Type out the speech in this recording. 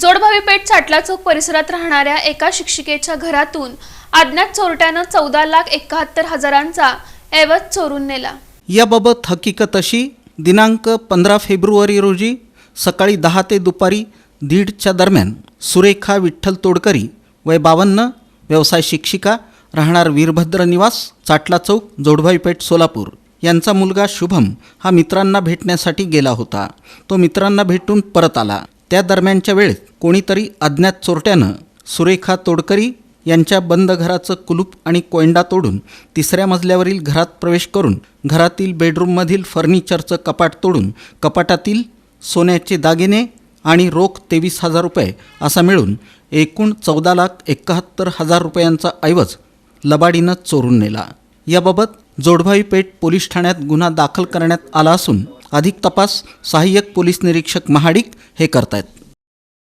जोडभावी पेठ चाटला चौक परिसरात राहणाऱ्या एका शिक्षिकेच्या घरातून अज्ञात चोरट्यानं चौदा लाख एकाहत्तर हजारांचा ऐवज चोरून नेला. याबाबत हकीकत अशी दिनांक पंधरा फेब्रुवारी रोजी सकाळी दहा ते दुपारी दीडच्या दरम्यान सुरेखा विठ्ठल तोडकरी वय बावन्न व्यवसाय शिक्षिका राहणार वीरभद्र निवास चाटला चौक जोडभाई पेठ सोलापूर. यांचा मुलगा शुभम हा मित्रांना भेटण्यासाठी गेला होता. तो मित्रांना भेटून परत आला. त्या दरम्यानच्या वेळेत कोणीतरी अज्ञात चोरट्यानं सुरेखा तोडकरी यांच्या बंद घराचं कुलूप आणि कोयंडा तोडून तिसऱ्या मजल्यावरील घरात प्रवेश करून घरातील बेडरूममधील फर्निचरचं कपाट तोडून कपाटातील सोन्याचे दागिने आणि रोख तेवीस हजार रुपये असा मिळून एकूण चौदा लाख एकाहत्तर हजार रुपयांचा ऐवज लबाडीनं चोरून नेला. याबाबत जोडभाई पेठ पोलीस ठाण्यात गुन्हा दाखल करण्यात आला असून अधिक तपास सहाय्यक पोलीस निरीक्षक महाडिक हे करतायत.